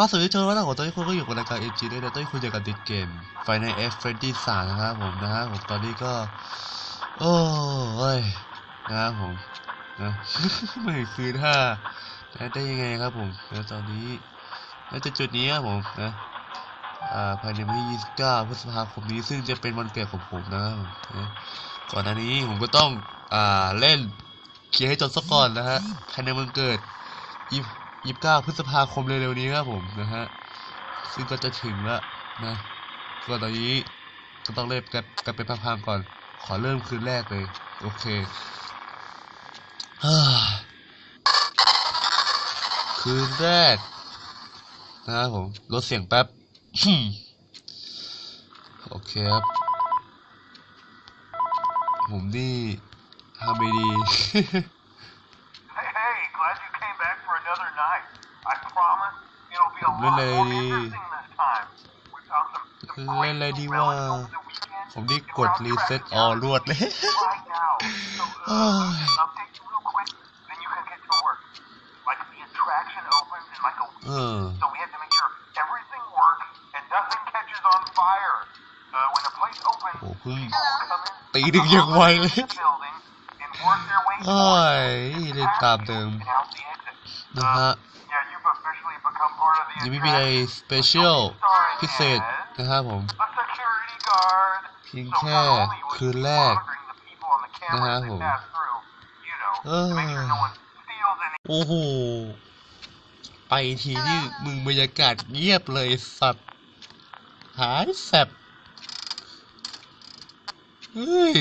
เอาสวัสดีเจอแล้วผมตอนนี้คุณก็อยู่กับรายการเอ็นจีด้วยนะตอนนี้คุณอยู่กับติดเกมไฟในเอฟเฟรนดี้สามนะครับผมนะฮะผมตอนนี้ก็ โอ้ยนะครับผมนะไม่คืนท่าได้ยังไงครับผมนะตอนนี้ณจุดจุดนี้ครับผมนะอ่าภายในวันที่ 29 พฤษภาคมนี้ ซึ่งจะเป็นวันเกิดของผมนะครับก่อนหน้านี้ผมก็ต้อง อ่า เล่นเคลียร์ให้จบซะก่อนนะฮะภายในวันเกิดยี่ ยี่สิบเก้าพฤษภาคมเร็วๆนี้ครับผมนะฮะซึ่งก็จะถึงแล้วนะก็ตอนนี้ก็ต้องเริ่มกันกันเป็นพังๆก่อน ขอเริ่มคืนแรกเลย โอเคคืนแรก นะครับผมลดเสียงแป๊บโอเคครับ ผมนี่ทำไม่ดี it'll be a lot Lele. more interesting this time. We found some, some great Lele new di relics wa. over the weekend. ผมนี่ and กด we're on รีเซ็ต track ออ now. รวดเลย Right now. So, uh, Ay. update you real quick, then you can get to work. Like, the attraction opens in like a week. เออ So we have to make sure everything works and nothing catches on fire. Uh, when the place opens, โอ้เพิ่ง people will come in ตีดึกอย่างไวเลย the building and work their way โอ้ towards ยเล่นตามเดิม and out the exit. นะฮะ Yeah, you've officially become part of the ยังไม่มีอะไรสเปเชียลพิเศษนะครับผม a security guard. เพียง So แค่ not only will คืน you be แรก monitoring the people on the cameras นะฮะ as they ผม pass through, you know, to make sure no one steals any โอ้โห ไปทีนี่มึงบรรยากาศเงียบเลยสัตว์ หายแสบเฮ้ย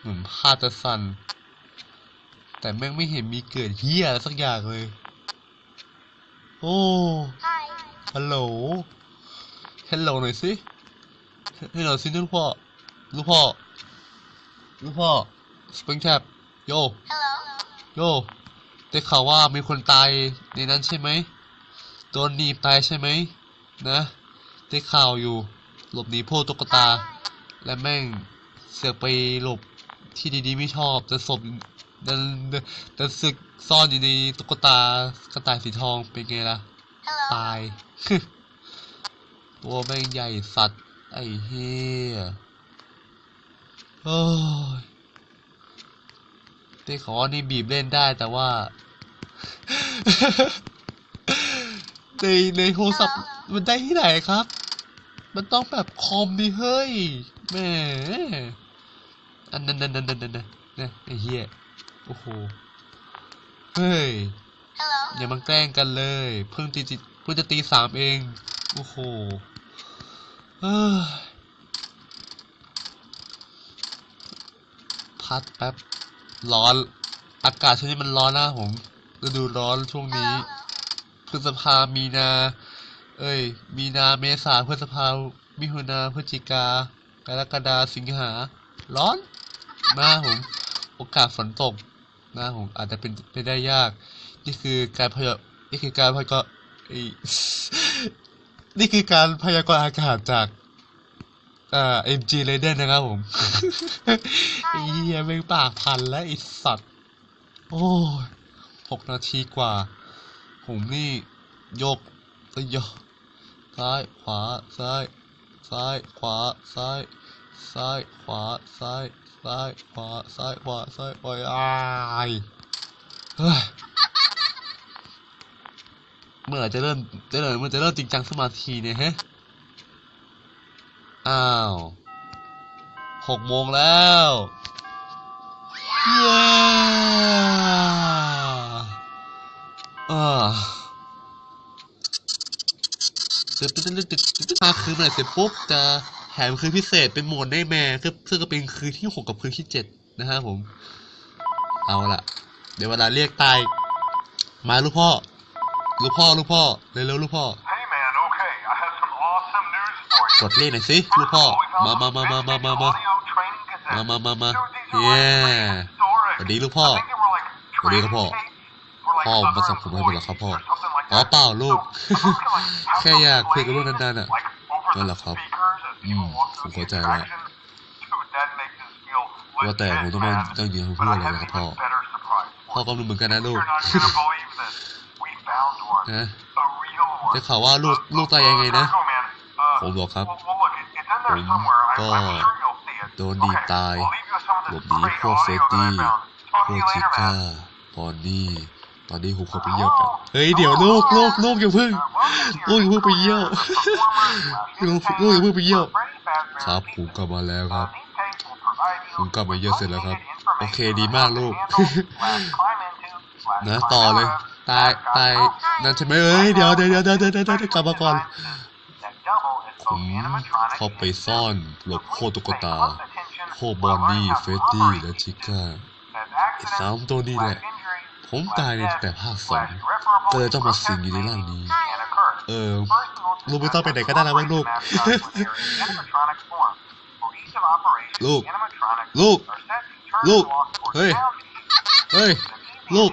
เหมือนภาพจะสั่น แต่แม่งไม่เห็นมีเกิดเฮียอะไรสักอย่างเลย โอ้ฮัลโหล ฮัลโหลหน่อยสิฮัลโหลสิลูกพ่อ ลูกพ่อ ลูกพ่อ สปริงแท็บโยโยได้ข่าวว่ามีคนตายในนั้นใช่ไหมโดนหนีบตายใช่ไหมนะได้ข่าวอยู่ หลบหนีพวกตุ๊กตา และแม่งเสือกไปหลบที่ดีๆไม่ชอบแต่ศพ ดันดันสึกซ่อนอยู่ในตุ๊กตากระต่ายสีทองเป็นไงล่ะ ตาย ตัวแม่งใหญ่สัตว์ ไอ้เหี้ยโอ้ยได้ขอว่านี่บีบเล่นได้แต่ว่าในในโทรศัพท์มันได้ที่ไหนครับ มันต้องแบบคอมดิเฮ้ยแหมอันนั้นนั่นนั่นนั่นนั่นนะไอ้เหี้ย โอ้โห เฮ้ย อย่ามาแกล้งกันเลย เพิ่งตีจิเพิ่งจะตีสามเอง โอ้โหเอ้ยพัดแป๊บ ร้อน อากาศช่วงนี้มันร้อนนะผมฤดูร้อนช่วงนี้พฤษภามีนา เอ้ย มีนาเมษาพฤษภามิถุนาพฤศจิกากรกฎาสิงหา ร้อนนะผม โอกาสฝนตก นะผมอาจจะเป็นไปได้ยาก นี่คือการพยานี่คือการพยากรณ์เอ้ยนี่คือการพยากรณ์อากาศจากอ่า MG Raiden นะครับผมไอ้เหี้ยแม่งปากพันแล้วไอ้สัตว์ โอ้ยหกนาทีกว่า ผมนี่โยกเอ้ยโยกซ้ายขวาซ้าย ซ้ายขวาซ้าย ซ้ายขวาซ้าย ซ้ายขวาซ้ายขวาซ้ายขวาอ้ายเมื่อไหร่จะเริ่มจะเริ่มเมื่อจะเริ่มจริงจังสมาทีเนี่ยฮะอ้าวหกโมงแล้วเย้อ่าตึ๊ดตึ๊ดตึ๊ดตึ๊ดตึ๊ดตึ๊ดมาคืนเมื่อไหร่เสร็จปุ๊บจะ แถมคืนพิเศษเป็นโหมดได้แม่ซึ่งซึ่งก็เป็นคืนที่หกกับคืนที่เจ็ดนะฮะผม เอาละเดี๋ยวเวลาเรียกตาย มาลูกพ่อ ลูกพ่อ ลูกพ่อ เร็วๆลูกพ่อกดเลขหน่อยสิลูกพ่อมามามามามามามามามามามาเย้สวัสดีลูกพ่อสวัสดีครับพ่อ พ่อมาส่งผมให้เป็นหรอครับพ่ออ๋อเปล่าลูก แค่อยากคุยกับลูกนานๆน่ะ นั่นแหละครับ อืมผมเข้าใจละว่าแต่ผมต้องมาเจ้าหญิงเพื่ออะไรนะครับพ่อ พ่อก็รู้เหมือนกันนะลูก one. นะ A real one. จะข่าวว่าลูกลูกตายยังไงนะ Virgo man. Uh, ผมบอกครับ well, well, look, it- it's in there ผม somewhere. I, ก็ I'm sure you'll see it. โดนดี Okay, ตาย I'll leave you with some of หล this บหนี great พวกเฟ audio ต that ตี้ I found. Talk พ to ว you กชิ later, ก้า man. บอนนี่ ตอนนี้ผมเขาไปเยี่ยวกัน เฮ้ยเดี๋ยวลูกลูกลูกอย่าเพิ่งลูกอย่าเพิ่งไปเยี่ยวลูกลูกอย่าเพิ่งไปเยี่ยวครับผมกลับมาแล้วครับผมกลับมาเยี่ยวเสร็จแล้วครับ โอเคดีมากลูกนะต่อเลยตายตายนั่นใช่ไหมเอ้ยเดี๋ยวเดี๋ยวเดี๋ยวเดี๋ยวเดี๋ยวเดี๋ยวกลับมาก่อนผมเข้าไปซ่อนหลบโคตุกตาโคบอนนี่เฟตตี้และชิก้าไอ้สามตัวนี้แหละ ผมตายในแต่ภาคสองก็เลยต้องมาสิงอยู่ในร่างนี้ เออลูกไม่ต้องไปไหนก็ได้แล้วมั้งลูก ลูก ลูก ลูก เฮ้ย เฮ้ย ลูก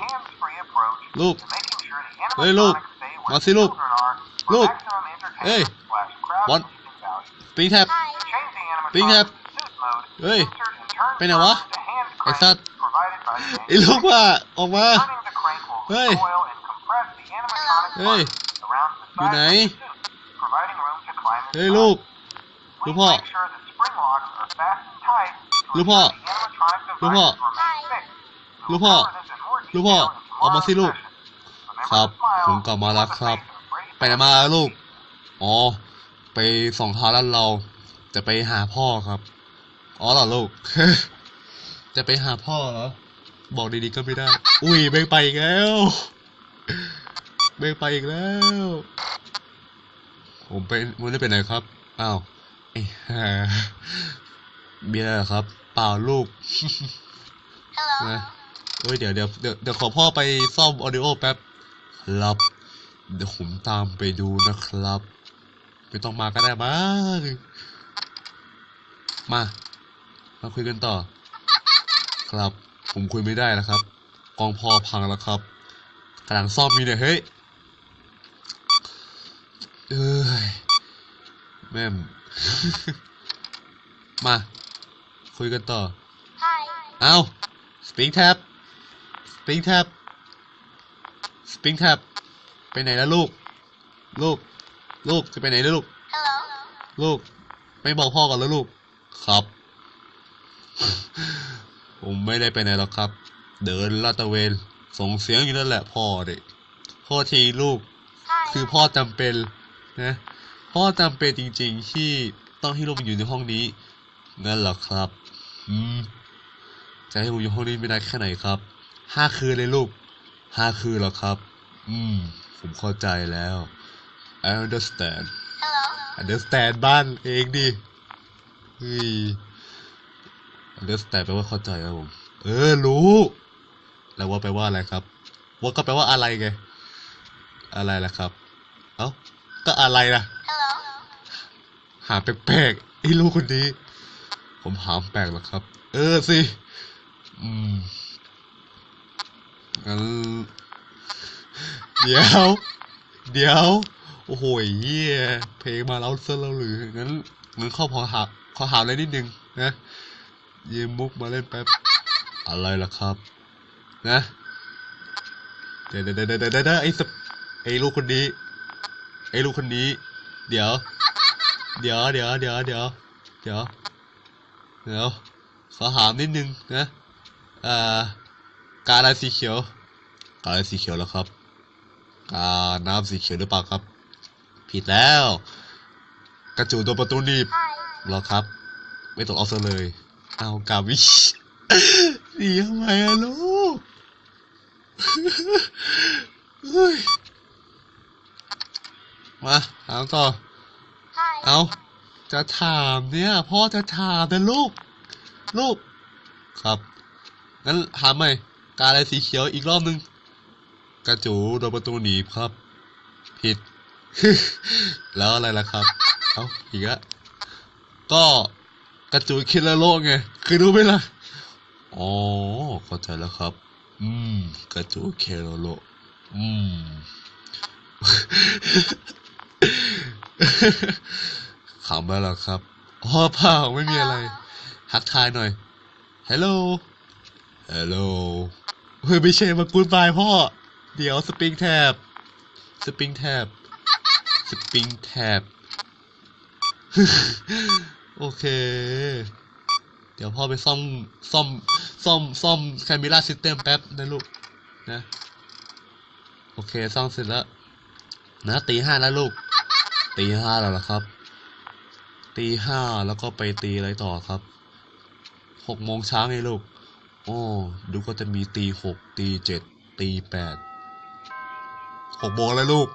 ลูก เฮ้ยลูก มาสิลูก ลูก เฮ้ยบอลปีแท็บปีแท็บ เฮ้ย ไปไหนวะ ไอ้สัตว์ไอ้ลูกว่า ออกมา เฮ้ย เฮ้ย อยู่ไหน เฮ้ยลูก ลูกพ่อ ลูกพ่อ ลูกพ่อ ลูกพ่อ ลูกพ่อ ออกมาสิลูก ครับ ผมกลับมาแล้วครับ ไปไหนมาลูก อ๋อ ไปส่องท้าร้านเรา จะไปหาพ่อครับ อ๋อเหรอลูก จะไปหาพ่อเหรอ บอกดีๆก็ไม่ได้ อุ้ยเบงไปอีกแล้ว เบงไปอีกแล้ว ผมไปมันได้ไปไหนครับ อ้าวไอ้ห่าเบียร์เหรอครับ เปล่าลูกนะเอ้ยเดี๋ยวเดี๋ยวเดี๋ยวเดี๋ยวขอพ่อไปซ่อมออดิโอแป๊บ ครับ เดี๋ยวผมตามไปดูนะครับ ไม่ต้องมาก็ได้บ้างมา มาคุยกันต่อ ครับ ผมคุยไม่ได้แล้วครับ กองพ่อพังแล้วครับกำลังซ่อมมีเนี่ยเฮ้ยเอ้ยแม่ม มา คุยกันต่อ เอาสปริงแท็บสปริงแท็บสปริงแท็บไปไหนแล้วลูก ลูก ลูกจะไปไหนแล้วลูก ลูก ไม่บอกพ่อก่อนแล้วลูก ครับ ผมไม่ได้ไปไหนหรอกครับ เดินลาดตระเวน ส่งเสียงอยู่นั่นแหละพ่อเด็กพ่อทีลูก คือพ่อจำเป็นนะพ่อจำเป็นจริง ๆ ที่ต้องให้ลูกมาอยู่ในห้องนี้นั่นแหละครับ อืมจะให้ผมอยู่ห้องนี้ไม่ได้แค่ไหนครับห้าคืนเลยลูกห้าคืนเหรอครับ อืม ผมเข้าใจแล้ว I understand understand บ้านเองดิเฮ้ย understand แปลว่าเข้าใจครับผม เออ รู้ แล้วว่าแปลว่าอะไรครับ ว่าก็แปลว่าอะไรไง อะไรล่ะครับ เอ้า ก็อะไรล่ะ หาแปลกๆไอ้ลูกคนนี้ ผมหามแปลกเหรอครับ เออสิ อืมงั้นเดี๋ยว เดี๋ยว โอ้โหเหี้ยเพลงมาแล้วเส้นแล้วหรืองั้นงั้นเข้าพอหาขอหาอะไรนิดนึงนะ ยืมมุกมาเล่นแป๊บ อะไรล่ะครับ นะเดี๋ยวเดี๋ยวเดี๋ยวเดี๋ยวเดี๋ยวไอ้สปไอ้ลูกคนนี้ ไอ้ลูกคนนี้ เดี๋ยว เดี๋ยวเดี๋ยวเดี๋ยวเดี๋ยวเดี๋ยวเดี๋ยวขอถามนิดนึงนะเอ่อกาอะไรสีเขียวกาอะไรสีเขียวแล้วครับกาน้ำสีเขียวหรือเปล่าครับ ผิดแล้ว กระจูโดนประตูหนีบเหรอครับ ไม่ตกเอาซะเลย เอากาวิชหนีทำไมอะลูกเฮ้ยมาถามต่อ เอาจะถามเนี่ย พ่อจะถามนะลูก ลูก ครับ งั้นถามใหม่กาอะไรสีเขียวอีกรอบนึง กระจูโดนประตูหนีบครับ ผิด แล้วอะไรล่ะครับ เอ้าอีกแล้วก็ กระจูคิลาโลไงคือรู้ไหมล่ะอ๋อเข้าใจแล้วครับ อืม กระจูเคโลโลอืม ขำไปแล้วครับอ๋อเปล่าไม่มีอะไรทักทายหน่อย ฮัลโหล ฮัลโหล เฮ้ยไม่ใช่มากูดบายพ่อ เดี๋ยวสปริงแท็บ สปริงแท็บ สปริงแท็บ โอเค เดี๋ยวพ่อไปซ่อม ซ่อม ซ่อม ซ่อมแคมิล่าซิสเต็มแป๊บนะลูก นะ โอเค ซ่อมเสร็จแล้ว นะตีห้าแล้วลูก ตีห้าแล้วล่ะครับ ตีห้าแล้วก็ไปตีอะไรต่อครับ หกโมงเช้าไงลูก โอ้ ดูก็จะมีตีหก ตีเจ็ด ตีแปด หกโมงแล้วลูก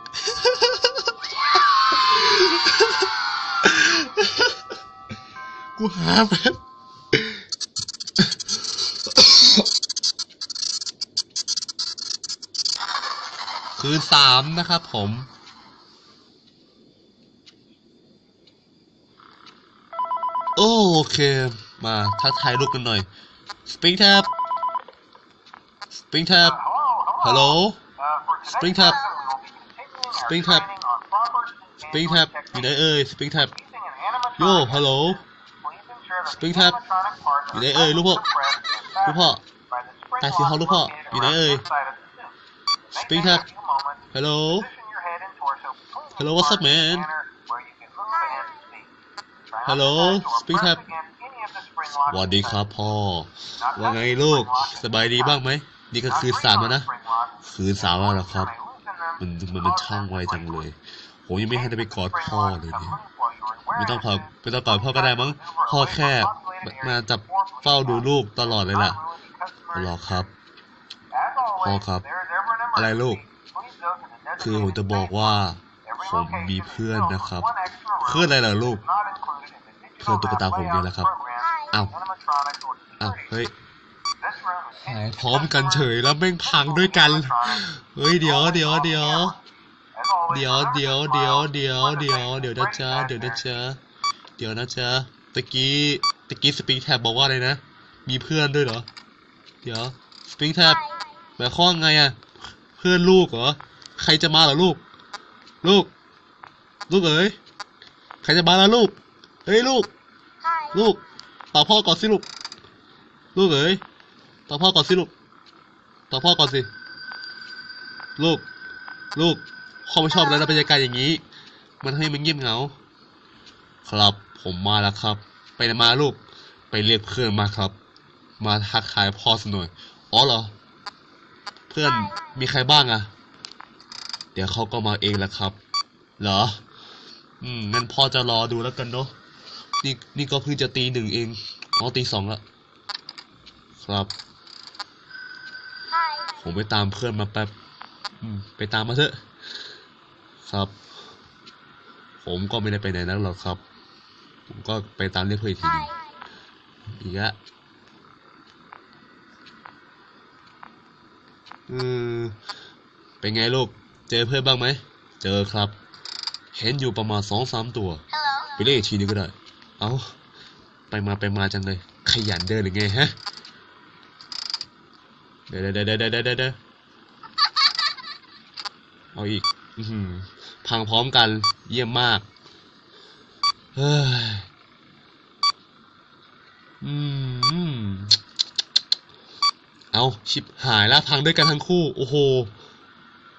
กูหาแบคืนสามนะครับผม โอเค มาทักทายลูกกันหน่อย สปริงแท็บสปริงแท็บฮัลโหลสปริงแท็บสปริงแท็บสปริงแท็บอยู่ไหนเอ่ยสปริงแท็บโย่ฮัลโหล สปริงแท็บอยู่ไหนเอ่ยลูกพ่อลูกพ่อตาสีทองลูกพ่ออยู่ไหนเอ่ยสปริงแท็บฮัลโหลฮัลโหล what's up man ฮัลโหลสปริงแท็บสวัสดีครับพ่อ ว่าไงลูก สบายดีบ้างไหม นี่ก็คืนสามแล้วนะ คืนสามแล้วครับ มันมันมันช่างไวจังเลย ผมยังไม่ให้ได้ไปกอดพ่อเลยเนี่ย ไม่ต้องพอไม่ต้องกอดพ่อก็ได้มั้งพ่อแค่มาจับเฝ้าดูลูกตลอดเลยล่ะหรอครับพ่อครับ อะไรลูก คือผมจะบอกว่าผมมีเพื่อนนะครับ เพื่อนอะไรเหรอลูก เพื่อนตุ๊กตาผมเนี่ยแหละครับอ้าวอ้าวเฮ้ยหายพร้อมกันเฉยแล้วแม่งพังด้วยกัน เฮ้ยเดี๋ยวเดี๋ยวเดี๋ยว เดี๋ยวเดี๋ยวเดี๋ยวเดี๋ยวเดี๋ยวเดี๋ยวนะจ๊ะเดี๋ยวนะจ๊ะเดี๋ยวนะจ๊ะตะกี้ตะกี้สปริงแท็บบอกว่าอะไรนะ มีเพื่อนด้วยเหรอ เดี๋ยวสปริงแท็บหมายความว่าไงอะเพื่อนลูกเหรอ ใครจะมาเหรอลูก ลูก ลูกเอ๋ยใครจะมาล่ะลูก เฮ้ยลูก ลูกตอบพ่อก่อนสิลูก ลูกเอ๋ยตอบพ่อก่อนสิลูกตอบพ่อก่อนสิ ลูก ลูก พ่อไม่ชอบแล้วนะบรรยากาศอย่างนี้ มันทำให้มันเงียบเหงา ครับผมมาแล้วครับ ไปไหนมาลูก ไปเรียกเพื่อนมาครับ มาทักทายพ่อสกหน่อยอ๋อเหรอ เพื่อนมีใครบ้างอะเดี๋ยวเขาก็มาเองแหละครับ เหรอ อืมงั้นพ่อจะรอดูแล้วกันเนาะ นี่นี่ก็เพิ่งจะตีหนึ่งเอง อ๋อตีสองละ ครับ ผมไปตามเพื่อนมาแป๊บ อืม ไปตามมาเถอะ ครับ ผมก็ไม่ได้ไปไหนนักหรอกครับ ผมก็ไปตามเรียกเพื่อนอีกทีหนึงอีกอะอืมเป็นไงลูก เจอเพื่อนบ้างไหม เจอครับ เห็นอยู่ประมาณสองสามตัว ไปเรียกอีกทีนึงก็ได้ เอาไปมาไปมาจังเลย ขยันเดินหรือไงฮะ เดี๋ยวเดี๋ยวเดี๋ยวเดี๋ยวเดี๋ยวเดี๋ยวเอาอีก อือหือ พังพร้อมกันเยี่ยมมากเฮ้ยอืมเอาชิบหายแล้วพังด้วยกันทั้งคู่ โอ้โห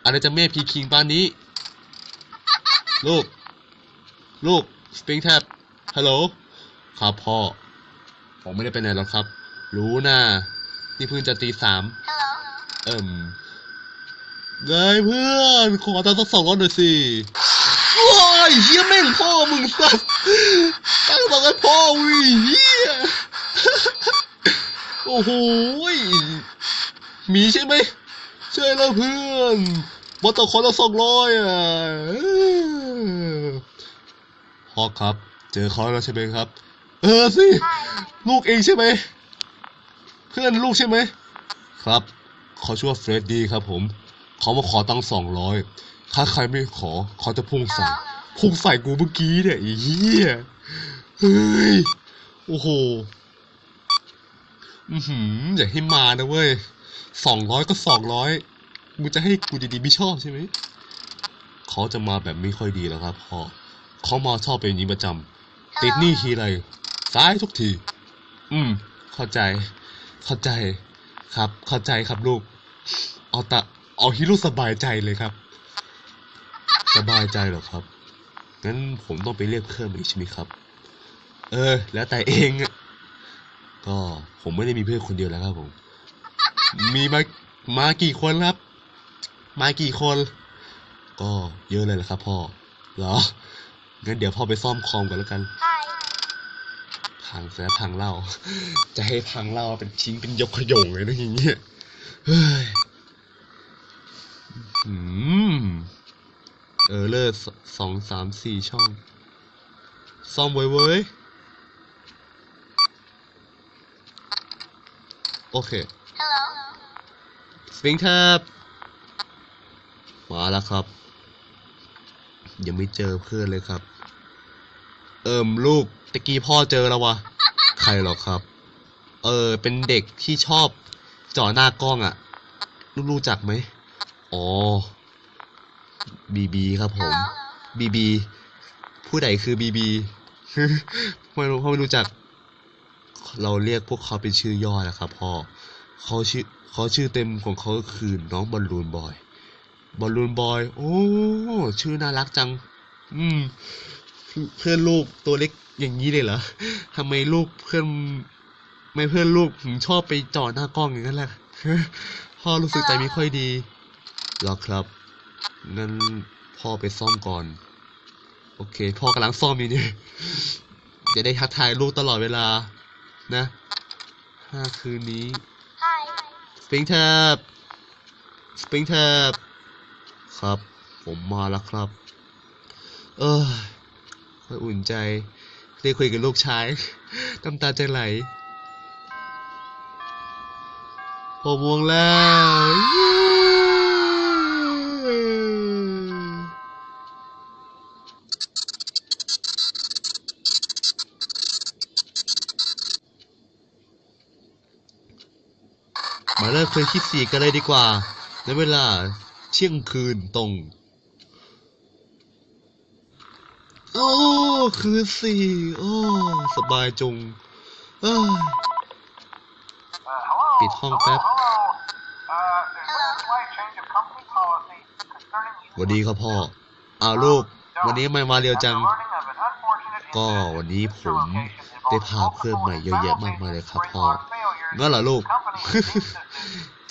อะไรจะแม่พีคิงปานนี้ ลูก ลูกสปริงแท็บฮัลโหลครับพ่อ ผมไม่ได้ไปไหนหรอกครับ รู้นะนี่เพิ่งจะตีสามเอิ่ม ไงเพื่อนขอตังค์สักสองร้อยหน่อยสิโอ้ยเฮียแม่งพ่อมึงสัสตั้งค์บอกให้พ่อวิเฮียโอ้โหมีใช่ไหมใช่แล้วเพื่อนมาต่อขอละสองร้อยอะพ่อครับ เจอเขาแล้วใช่ไหมครับ เออสิ ลูกเองใช่ไหม เพื่อนลูกใช่ไหม ครับขาชื่อว่าเฟรดดี้ครับผม เขามาขอตังสองร้อยถ้าใครไม่ขอ เขาจะพุ่งใส่ พุ่งใส่กูเมื่อกี้เนี่ยไอ้เหี้ยเฮ้ย โอ้โห อือหืออย่าให้มานะเว้ยสองร้อยก็สองร้อยมึงจะให้กูดีๆไม่ชอบใช่ไหม เขาจะมาแบบไม่ค่อยดีแล้วครับพ่อเขามาชอบเป็นอย่างนี้ประจำติดหนี้ทีไรซ้ายทุกที อืม เข้าใจ เข้าใจ ครับ เข้าใจครับลูก เอาต่ เอาที่ลูกสบายใจเลยครับ สบายใจเหรอครับ งั้นผมต้องไปเรียกเพิ่มอีกใช่ไหมครับ เออ แล้วแต่เองก็ผมไม่ได้มีเพื่อนคนเดียวแล้วครับผม มีมา มากี่คนครับ มากี่คน ก็เยอะเลยแหละครับพ่อ เหรอ งั้นเดี๋ยวพ่อไปซ่อมคอมก่อนแล้วกันพังเสียพังเหล่า จะให้พังเหล่าเป็นชิ้นเป็นยกขยงเลยนะอย่างเงี้ย เฮ้ย อืม เออเลอร์สองสามสี่ช่อง ซ่อมไว้เว้ย โอเคสปริงเทปมาแล้วครับ ยังไม่เจอเพื่อนเลยครับ เอิมลูกตะกี้พ่อเจอแล้ววะ ใครหรอครับ เออ เป็นเด็กที่ชอบจ่อหน้ากล้องอะ่ะ ลูกรู้จักไหม อ๋อบีบีครับผมบีบีผู้ใดคือบีบีไม่รู้พ่อไม่รู้จัก เราเรียกพวกเขาเป็นชื่อย่อนะครับพ่อเขาชื่อเขาชื่อเต็มของเขาคือน้องบอลลูนบอย บอลลูนบอย โอ้ชื่อน่ารักจัง อืม เพื่อนลูกตัวเล็กอย่างนี้เลยเหรอทำไมลูกเพื่อนไม่เพื่อนลูกถึงชอบไปจ่อหน้ากล้องอย่างนั้นล่ะพ่อรู้สึกใจไม่ค่อยดี หรอครับ งั้นพ่อไปซ่อมก่อน โอเค พ่อกำลังซ่อมอยู่นี่จะได้ทักทายลูกตลอดเวลา นะห้าคืนนี้ สปริงแทบสปริงแทบครับ ผมมาแล้วครับ เออค่อยอุ่นใจ ได้คุยกับลูกชายน้ำตาจะไหลหกโมงแล้ว นที่สี่กันเลยดีกว่า ในเวลาเชี่ยงคืนตรง โอ้ คือสี่โอ้ สบายจงปิดห้องแป๊บสวัสดีครับพ่อ เอาลูก วันนี้ไม่มาเร็วจัง ก็วันนี้ผมได้พาเพื่อนใหม่เยอะแยะมากมายเลยครับพ่องั้นเหรอลูก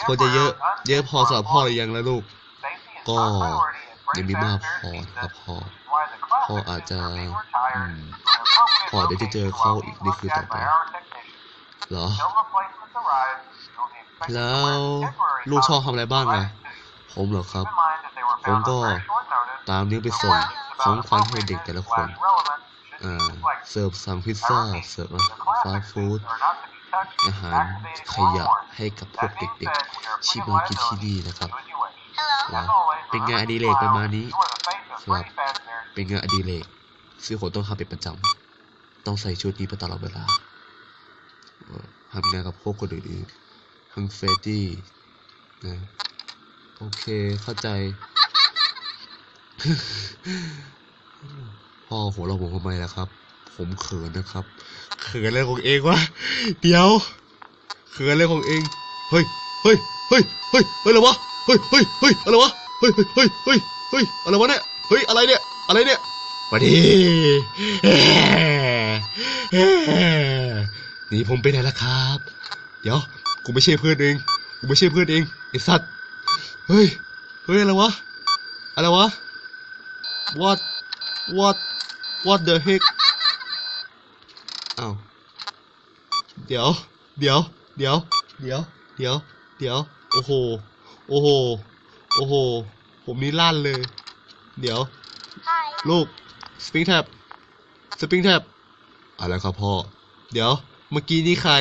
ควรจะเยอะ temporary เยอะพอสำหรับพ่อหรือยังแล้วลูก safety is ก็ top priority at ยัง Great ไม่มาก Fast พอ Fair ครับ Pizza, พ่อ which is why the classic พ่ออาจจะ is being อื retired ม to an appropriate พอเดี๋ยวจะเจอ location เขา while อีก being ในคืน looked ต่อ at ไป by our technicians. เหรอ Till replacements arrive, you'll be expected แล้ to ว wear temporary ลูกชอบทำอะไรบ้างอะ costumes. ผมเหรอครับ Keep in mind that they were ผม found ก็ on very short notice. ตามนี้ไปส่งของขวัญให้เด็กแต่ละคนอ่าเสิร์ฟสั่งพิซซ่า เสิร์ฟฟาสต์ฟู้ด อาหารขยะให้กับพวกเด็กๆที่มากินที่นี่นะครับว่าเป็นงานอดิเรกประมาณนี้ครับเป็นงานอดิเรกซึ่งผมต้องทำเป็นประจำต้องใส่ชุดนี้ไปตลอดเวลาเอ่อทำงานกับพวกคนอื่นๆทั้งเฟรดดี้นะโอเคเข้าใจ พ่อหัวเราะผมทำไมล่ะครับ ผมเขินนะครับ เขินอะไรของเองวะ เดี๋ยว เขินอะไรของเอง เฮ้ย เฮ้ย เฮ้ย เฮ้ย เฮ้ย อะไรวะ เฮ้ย เฮ้ย เฮ้ย อะไรวะ เฮ้ย เฮ้ย เฮ้ย เฮ้ยเฮ้ยอะไรวะเนี่ย เฮ้ย อะไรเนี่ย อะไรเนี่ยวัสดีหนี่ผมไปไหนล่ะครับ เดี๋ยว กูไม่ใช่เพื่อนเอง กูไม่ใช่เพื่อนเองไอ้สัตว์ เฮ้ย เฮ้ย อะไรวะ อะไรวะ what what what the heck อ้าวเดี๋ยว เดี๋ยว เดี๋ยว เดี๋ยว เดี๋ยว เดี๋ยว โอ้โห โอ้โห โอ้โห ผมนี่ลั่นเลย เดี๋ยว ลูก สปริงแท็บ สปริงแท็บ อะไรครับพ่อ เดี๋ยว เมื่อกี้นี่ใคร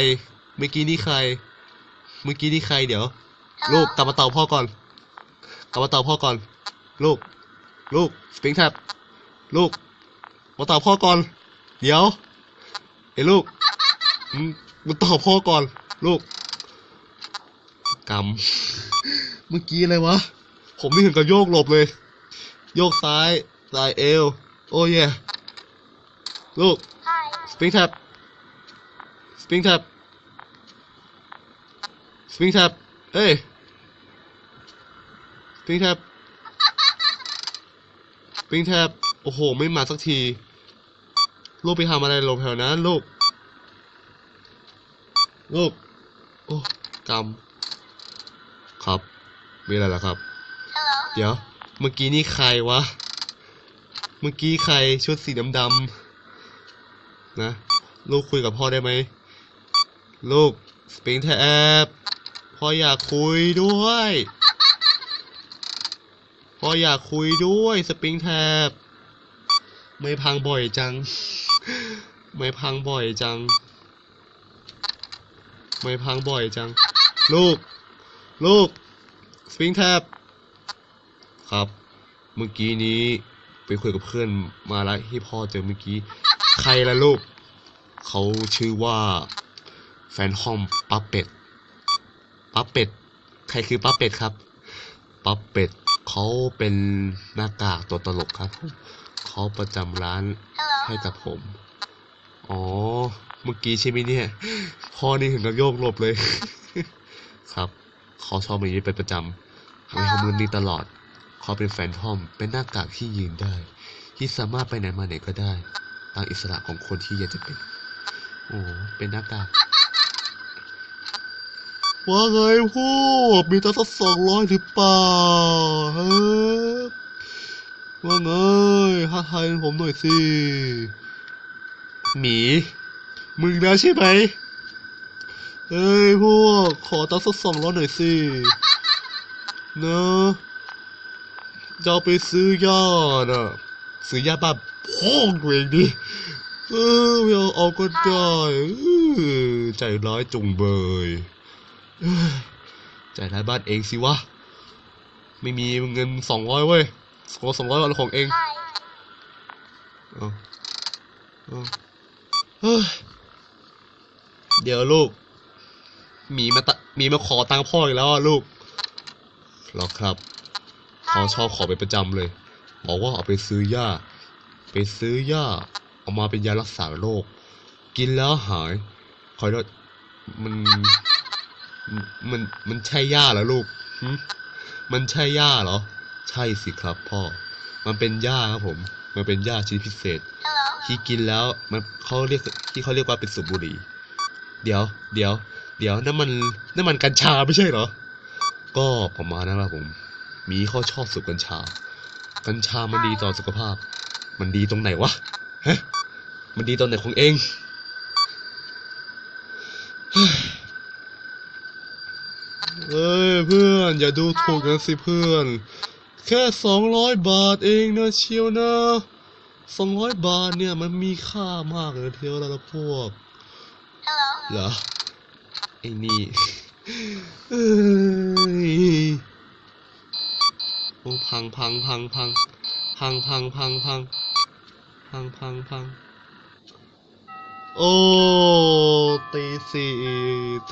เมื่อกี้นี่ใคร เมื่อกี้นี่ใคร เดี๋ยว ลูกกลับมาตอบพ่อก่อนกลับมาตอบพ่อก่อน ลูก ลูก สปริงแท็บ ลูก มาตอบพ่อก่อน เดี๋ยว ไอ้ลูกมึงมึงตอบพ่อก่อน ลูกกำเมื่อกี้อะไรวะ ผมไม่ถึงกับโยกหลบเลย โยกซ้ายซ้ายเอว โอ้ยลูกสปริงแท็บสปริงแท็บสปริงแท็บเฮ้ยสปริงแท็บปิ้งแทบโอ้โห ไม่มาสักที ลูกไปทำอะไรหลบแถวนั้นลูก ลูก โอ้กำครับ มีอะไรล่ะครับ เดี๋ยว เมื่อกี้นี่ใครวะ เมื่อกี้ใครชุดสีดำๆนะ ลูกคุยกับพ่อได้ไหม ลูก สปริงแทบพ่ออยากคุยด้วยพ่ออยากคุยด้วย สปริงแทบไม่พังบ่อยจัง ไม่พังบ่อยจัง ไม่พังบ่อยจัง ลูก ลูกสปริงแทบครับ เมื่อกี้นี้ไปคุยกับเพื่อนมาแล้วที่พ่อเจอเมื่อกี้ ใครล่ะลูก เขาชื่อว่าแฟนฮอมปั๊บเป็ดปั๊บเป็ด ใครคือปั๊บเป็ดครับปั๊บเป็ดเขาเป็นหน้ากากตัวตลกครับ เขาประจำร้านให้กับผม อ๋อ เมื่อกี้ใช่ไหมเนี่ย พ่อนี่ถึงกับโยกหลบเลย ครับเขาชอบอย่นี้เป็นประจำเขาทำมือนี้ตลอดเขาเป็นแฟนทอม เป็นหน้ากากที่ยืนได้ ที่สามารถไปไหนมาไหนก็ได้ ตามอิสระของคนที่อยากจะเป็น โอ้เป็นหน้ากากว่าไงพวกมีตั้งสักสองร้อยหรือเปล่าฮะว่าไงท้าทยผมหน่อยสิ หมี มึงนะใช่ไหมเอ้ยพวก ขอตั้งสักสองร้อยหน่อยสินะจะเอาไปซื้อยาน่ะซื้อยาแบบพ่องตัวเองดิเออไม่เอาเอาก็ได้เออใจร้ายจุงเบยเอ้ยใจร้ายบ้านเองสิวะ ไม่มีเงินสองร้อยเว้ยขอสองร้อยวันของเองเอา เดี๋ยวลูก มีมาตะมีมาขอตังค์พ่ออีกแล้วลูกหรอครับ เขาชอบขอเป็นประจำเลย บอกว่าเอาไปซื้อยาไปซื้อยาเอามาเป็นยารักษาโรค กินแล้วหาย คอยดมัน มัน มันใช่ยาเหรอลูก มันใช่ยาเหรอ ใช่สิครับพ่อ มันเป็นยาครับผม มันเป็นยาชนิดพิเศษ ที่กินแล้วมันเขาเรียกที่เขาเรียกว่าเป็นสูบบุหรี่ เดี๋ยว เดี๋ยว เดี๋ยวนั่นมันนั่นมันกัญชาไม่ใช่เหรอ ก็ประมาณนั้นแหละผม มีเขาชอบสูบกัญชา กัญชามันดีต่อสุขภาพ มันดีตรงไหนวะฮะมันดีตรงไหนของเองเอ้ยเพื่อน อย่าดูถูกกันสิเพื่อน แค่สองร้อยบาทเองนะเชียวนะ สองร้อยบาทเนี่ยมันมีค่ามากเลยเทียวแล้วละพวกเหรอไอ้นี่เอ้ยโอ้พังพังพังพังพังพังพังพังพังพังพังโอ้ตีสี่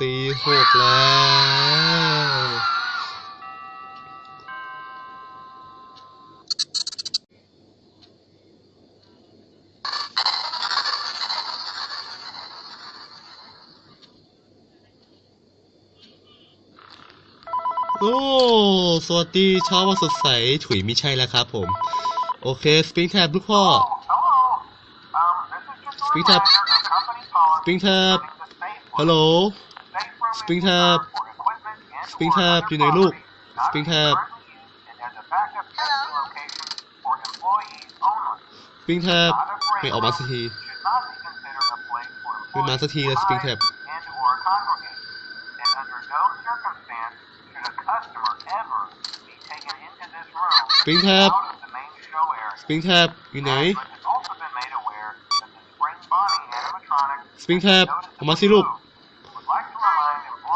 ตีหกแล้ว สวัสดีชอบวันสดใสถุยไม่ใช่แล้วครับผม โอเคสปริงแท็บลูกพ่อสปริงแท็บสปริงแท็บฮัลโหลสปริงแท็บสปริงแท็บอยู่ไหนลูกสปริงแท็บสปริงแท็บไม่ออกมาสักทีไม่มาสักทีเลยสปริงแท็บ สปริงแ Tab Spring Tab อยู่ไหนสปริงแ Tab ออกมาสิลูก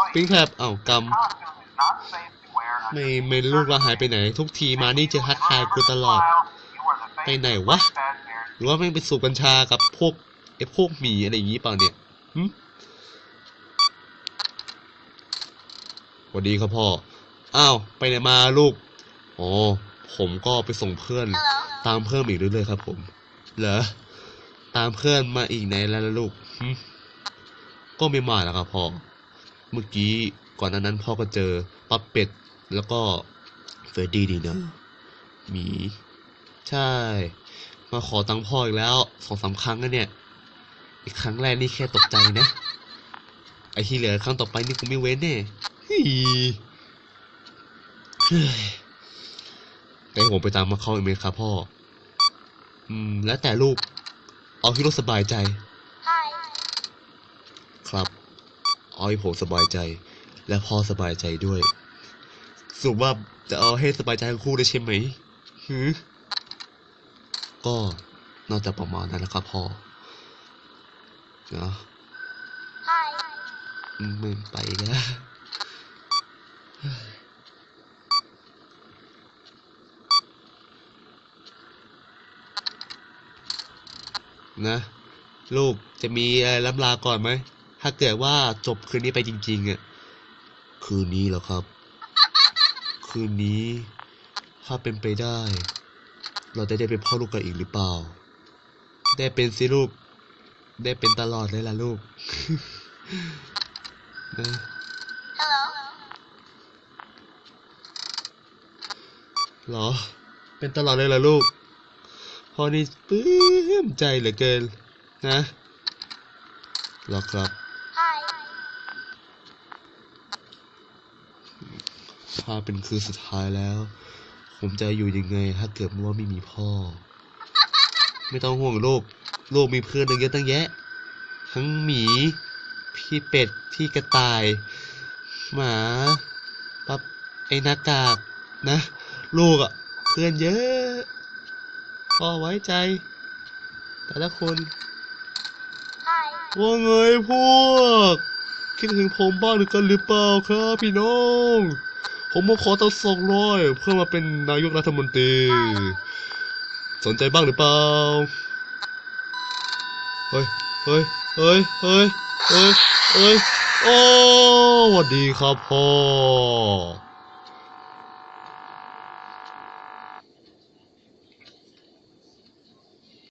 สปริงแ Tab เอ้ากำไม่ไม่ลูกเราหายไปไหน ทุกทีมานี่จะฮักทายกูตลอด ไปไหนวะ หรือว่าแม่งไปสูบกัญชากับพวกไอ้พวกหมีอะไรอย่างงี้เปล่าเนี่ย วัสดีครับพ่อ อ้าว ไปไหนมาลูก อ๋อ ผมก็ไปส่งเพื่อน ตามเพิ่มอีกเรื่อยๆครับ ผม เหรอ ตามเพื่อนมาอีกไหนแล้วล่ะลูกหึก็ไม่มาแล้วครับพ่อ เมื่อกี้ก่อนหน้านั้นพ่อก็เจอปั๊บเป็ด แล้วก็เฟรดดี้ดีนะหมี ใช่ มาขอตังค์พ่ออีกแล้วสองสามครั้งแล้วเนี่ย อีกครั้งแรกนี่แค่ตกใจนะ ไอ้ที่เหลือครั้งต่อไปนี่กูไม่เว้นแน่ เฮ้ยเฮ้ยแต่ให้ผมไปตามมาเขาอีกไหมครับพ่อ อืม แล้วแต่ลูก เอาที่ลูกสบายใจ ครับ เอาให้ผมสบายใจ และพ่อสบายใจด้วยสรุปว่าจะเอาให้สบายใจทั้งคู่ได้ใช่ไหมหือก็น่าจะประมาณนั้นนะครับพ่อนะไม่ไปแล้ว นะลูกจะมีอะไรล้ำลาก่อนไหม ถ้าเกิดว่าจบคืนนี้ไปจริง ๆอะคืนนี้เหรอครับ คืนนี้ ถ้าเป็นไปได้ เราจะได้เป็นพ่อลูกกันอีกหรือเปล่า ได้เป็นสิลูก ได้เป็นตลอดเลยล่ะลูกนะเหรอ เป็นตลอดเลยล่ะลูกพ่ อนี่ปลื้มใจเหลือเกินนะเหรอครับถ้าเป็นคืนสุดท้ายแล้ว ผมจะอยู่ยังไง ถ้าเกิดว่าไม่มีพ่อ ไม่ต้องห่วงลูกลูกมีเพื่อนตั้งเยอะตั้งแยะ ทั้งหมี พี่เป็ด พี่กระต่าย หมา ปั๊บ ไอ้หน้ากาก นะลูกอะ่ะเพื่อนเยอะ พ่อไว้ใจ แต่ละคนว่าไงพวก คิดถึงผมบ้างหรือกันหรือเปล่าครับพี่น้อง ผมมาขอตั้งสองร้อยเพื่อมาเป็นนายกรัฐมนตรี สนใจบ้างหรือเปล่า เฮ้ย เฮ้ย เฮ้ย เฮ้ย เฮ้ย เฮ้ย โอ้สวัสดีครับพ่อ